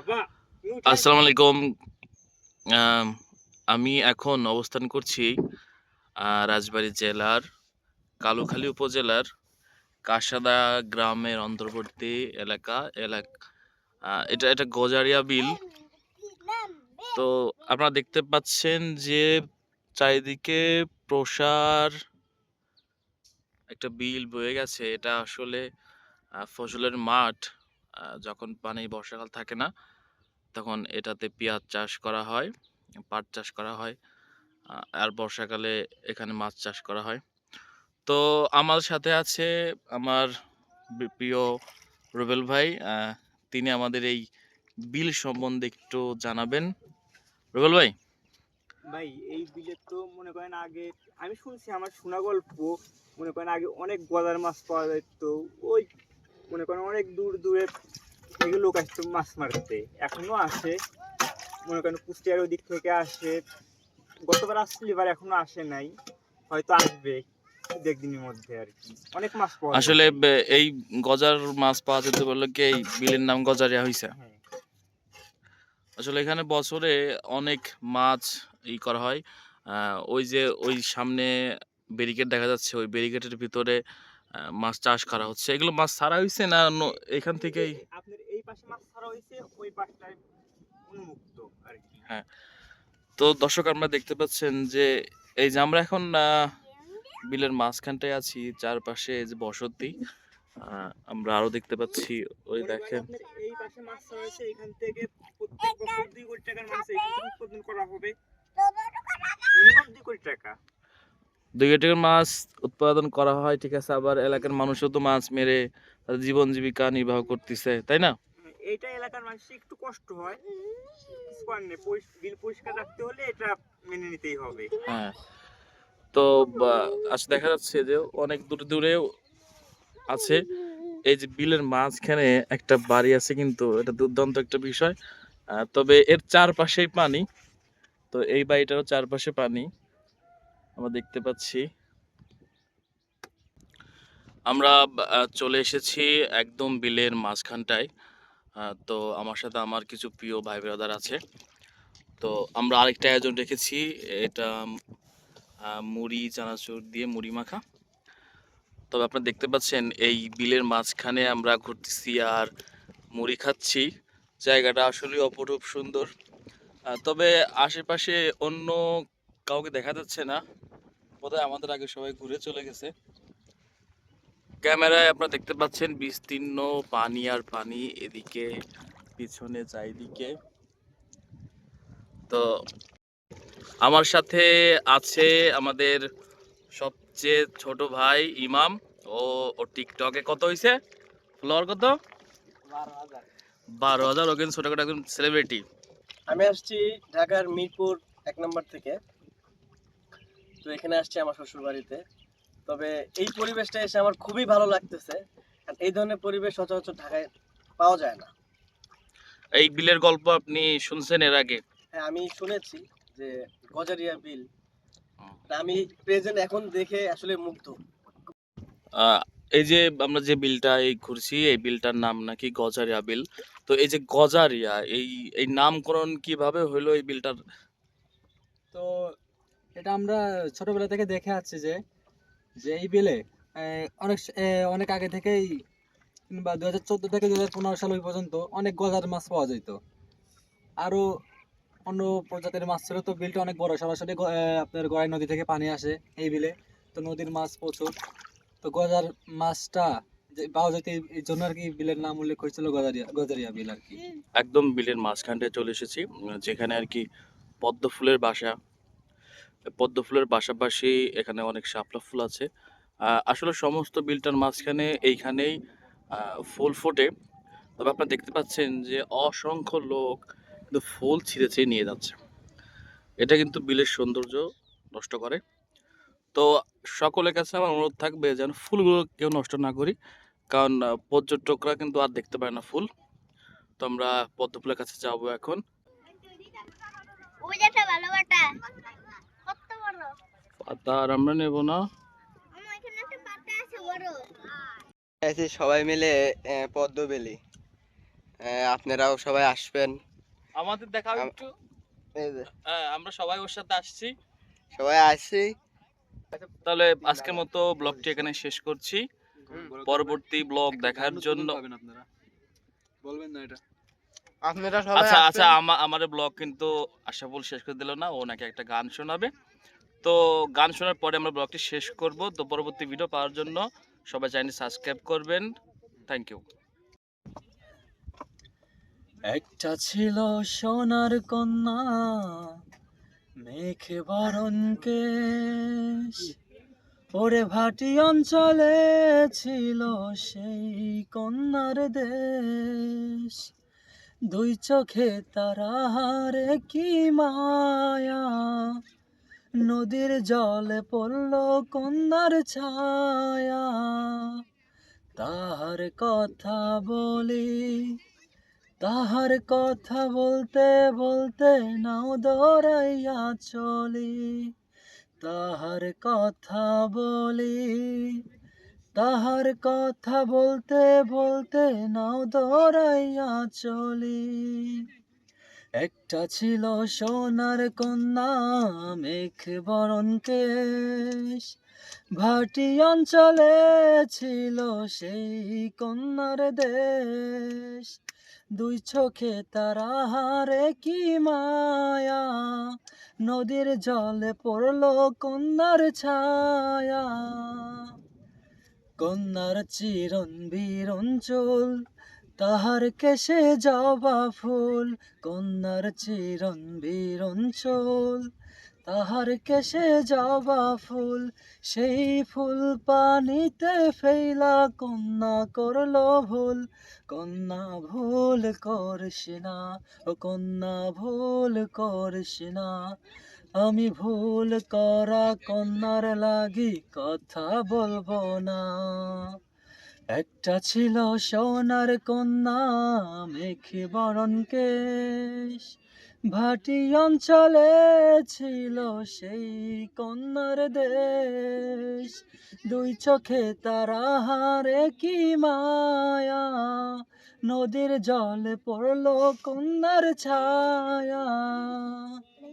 আসসালামু আলাইকুম আমি এখন অবস্থান করছি রাজবাড়ী জেলার কালুখালী উপজেলার কাসাদা গ্রামের অন্তর্বর্তী এলাকা এলাকা এটা এটা গজারিয়া বিল। তো আপনারা দেখতে পাচ্ছেন যে চারিদিকে প্রসার একটা বিল বয়ে গেছে। এটা আসলে ফসলের মাঠ যখন পানি বর্ষাকাল থাকে না তখন এটাতে পেঁয়াজ চাষ করা হয়, পাট চাষ করা হয় আর বর্ষাকালে এখানে মাছ চাষ করা হয়। তো আমার সাথে আছে আমার প্রিয় রুবেল ভাই তিনি আমাদের এই বিল সম্বন্ধে একটু জানাবেন। রুবেল ভাই? ভাই, এই বিলে তো মনে করেন আগে, আমি শুনছি আমার শোনা গল্প, মনে করেন আগে অনেক গলার মাছ পাওয়া যেত ওই মনে করেন অনেক দূর দূরে থেকে লোক আসতো মাছ মারতে। এখনও আসে। মনে করেন কুষ্টিয়ার ওই দিক থেকে আসে। গতবার আসছিল এবার এখনও আসে নাই। হয়তো আসবে মধ্যে আর কি। অনেক মাছ পাওয়া আসলে এই গজার মাছ পাওয়া যেতে বললে কি এই বিলের নাম গজারিয়া হ্যাঁ। আসলে এখানে বছরে অনেক মাছ ই করা হয়। আহ, ওই যে ওই সামনে ব্যারিকেড দেখা যাচ্ছে ওই ব্যারিকেডের ভিতরে মাছ চাষ করা হচ্ছে। এগুলো মাছ ছাড়া হয়েছে না এখান থেকেই? আপনার পাশে মাছ ছাড়া হয়েছে ওই পাশটায় উন্মুক্ত আর কি তো দর্শক আমরা দেখতে পাচ্ছেন যে এই যে আমরা এখন বিলের মাঝখানটায় আছি চারপাশে যে বসতি আমরা আরও দেখতে পাচ্ছি ওই দেখেন। এই পাশে মাছ ছাড়া এখান থেকে প্রত্যেক বছর দুই কোটি টাকার মাছ উৎপাদন করা হবে। মিনিমাম দুই কোটি টাকা। দুই টাকার মাছ উৎপাদন করা হয় ঠিক আছে আবার এলাকার মানুষও তো মাছ মেরে তাদের জীবন জীবিকা নির্বাহ করতেছে তাই না? এইটা এলাকার মানুষের একটু কষ্ট হয়। কিছু নেই বিল পরিষ্কার রাখতে হলে এটা মেনে নিতেই হবে। হ্যাঁ। তো আজ দেখা যাচ্ছে যে অনেক দূরে দূরেও আছে। এই যে বিলের মাঝখানে একটা বাড়ি আছে কিন্তু এটা দুর্দান্ত একটা বিষয়। তবে এর চারপাশেই পানি। তো এই বাড়িটারও চারপাশে পানি। আমরা দেখতে পাচ্ছি। আমরা চলে এসেছি একদম বিলের মাঝখানটায়। তো আমার সাথে আমার কিছু প্রিয় ভাই ব্রাদার আছে। তো আমরা আরেকটা আয়োজন রেখেছি, এটা মুড়ি, চানাচুর দিয়ে মুড়ি মাখা। তবে আপনারা দেখতে পাচ্ছেন, এই বিলের মাঝখানে আমরা ঘুরতেছি আর মুড়ি খাচ্ছি। জায়গাটা আসলে অপরূপ সুন্দর। তবে আশেপাশে অন্য কাউকে দেখা যাচ্ছে না। বোধহয় আমাদের আগে সবাই ঘুরে চলে গেছে। ক্যামেরায় আপনারা দেখতে পাচ্ছেন বিস্তীর্ণ পানি আর পানি এদিকে, পিছনে, চারিদিকে। তো আমার সাথে আছে আমাদের সবচেয়ে ছোট ভাই ইমাম। ও ও টিকটকে কত হয়েছে ফলোয়ার কত? বারো হাজার। ও কিন্তু ছোটখাটো একজন সেলিব্রিটি আমি আসছি ঢাকার মিরপুর এক নম্বর থেকে। তো এখানে আসছি আমার শ্বশুর বাড়িতে তবে এই পরিবেশটা এসে আমার খুবই ভালো লাগতেছে। কারণ এই ধরনের পরিবেশ সচরাচর ঢাকায় পাওয়া যায় না। এই বিলের গল্প আপনি শুনছেন এর আগে? হ্যাঁ আমি শুনেছি যে গজারিয়া বিল। আমি প্রেজেন্ট এখন দেখে আসলে মুগ্ধ। আহ, এই যে আমরা যে বিলটা এই ঘুরছি এই বিলটার নাম নাকি গজারিয়া বিল। তো এই যে গজারিয়া এই এই নামকরণ কীভাবে হলো এই বিলটার? তো এটা আমরা ছোটবেলা থেকে দেখে আসছি যে যে এই বিলে অনেক অনেক আগে থেকেই কিংবা দু হাজার চোদ্দ থেকে দু হাজার পনেরো সাল ওই পর্যন্ত অনেক গজার মাছ পাওয়া যেত আরও অন্য প্রজাতির মাছ ছিল তো বিলটা অনেক বড়। সরাসরি আপনার গড়াই নদী থেকে পানি আসে এই বিলে। তো নদীর মাছ প্রচুর। তো গজার মাছটা পাওয়া এই- জন্য আর কি নাম উল্লেখ গজারিয়া গজারিয়া বিল আর কি। একদম বিলের মাঝখানটায় চলে এসেছি, যেখানে আর কি পদ্ম ফুলের বাসা পদ্ম ফুলের পাশাপাশি এখানে অনেক শাপলা ফুল আছে। আসলে সমস্ত বিলটার মাঝখানে এইখানেই ফুল ফোটে। তবে আপনারা দেখতে পাচ্ছেন যে অসংখ্য লোক কিন্তু ফুল ছিঁড়ে নিয়ে যাচ্ছে। এটা কিন্তু বিলের সৌন্দর্য নষ্ট করে। তো সকলের কাছে আমার অনুরোধ থাকবে যেন ফুলগুলো কেউ নষ্ট না করি, কারণ পর্যটকরা কিন্তু আর দেখতে পায় না ফুল। তো আমরা পদ্ম ফুলের কাছে যাব এখন। ওই যে একটা ভালো বাটা কত বড় আর আমরা নেব না। আমার এখানে একটা পাতা আছে আছি সবাই মিলে পদ্মবেলি। আপনারাও সবাই আসবেন। আমাদের দেখাও একটু। এই যে, আমরা সবাই ওর সাথে আসছি। সবাই আসি। তাহলে আজকের মতো ব্লগটি এখানে শেষ করছি। পরবর্তী ব্লগ দেখার জন্য আপনারা বলবেন না এটা। আপনারা সবাই আচ্ছা আচ্ছা আমার ব্লগ কিন্তু আশাফুল শেষ করে দিল না। ও নাকি একটা গান শোনাবে। তো গান শোনার পরে আমরা ব্লগটি শেষ করব। তো পরবর্তী ভিডিও পাওয়ার জন্য সবাই চ্যানেল সাবস্ক্রাইব করবেন। থ্যাংক ইউ একটা ছিল সোনার কন্যা, মেঘে বরণ কেশ ওরে ভাটি অঞ্চলে ছিল সেই কন্যার দেশ। দুই চোখে তারা হারে কি মায়া নদীর জলে পড়ল কন্যার ছায়া। তাহার কথা বলি, তাহার কথা বলতে বলতে নাও দৌড়াইয়া চলি। তাহার কথা বলি, তাহার কথা বলতে বলতে নাও দৌড়াইয়া চলি। একটা ছিল সোনার কন্যা মেঘ বরণ কেশ ভাটি অঞ্চলে ছিল সেই কন্যার দেশ। দুই চোখে তারা হারে কি মায়া, নদীর জলে পড়ল কন্যার ছায়া। কন্যার চিরন বিরন চুল তাহার কেশে জবা ফুল, কন্যার চিরন চুল। তাহার কেশে জবা ফুল, সেই ফুল পানিতে ফেলা কন্যা করল ভুল। কন্যা ভুল করিস না, ও কন্যা ভুল করিস না। আমি ভুল করা কন্যার লাগি কথা বলব না। একটা ছিল সোনার কন্যা, মেঘে বরণ কেশ। ভাটি অঞ্চলে ছিল সেই কন্যার দেশ। দুই চোখে তারা হারে কি মায়া, নদীর জলে পড়ল কন্যার ছায়া।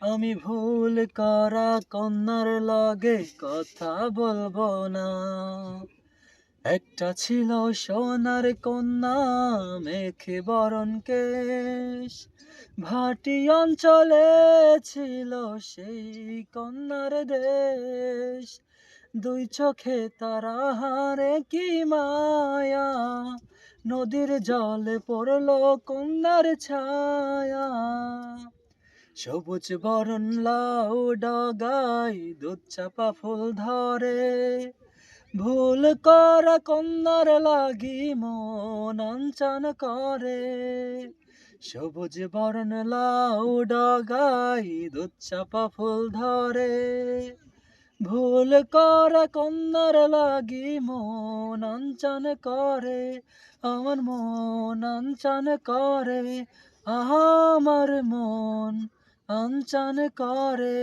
আমি ভুল করা কন্যার লগে কথা বলব না। একটা ছিল সোনার কন্যা, মেখে বরণ কেশ। ভাটি অঞ্চলে ছিল সেই কন্যার দেশ। দুই চোখে তারা হারে কি মায়া। নদীর জলে পড়ল কন্যার ছায়া। সবুজ বরণ লাউ ডগাই দুধ চাপা ফুল ধরে। ভুল করা কন্যার লাগি মন অঞ্চন করে। সবুজ বরণ লাউ ডগাই দুধ চাপা ফুল ধরে। ভুল করা কন্যার লাগি মন অঞ্চন করে। আমার মন অঞ্চন করে আমার মন অঞ্চন করে।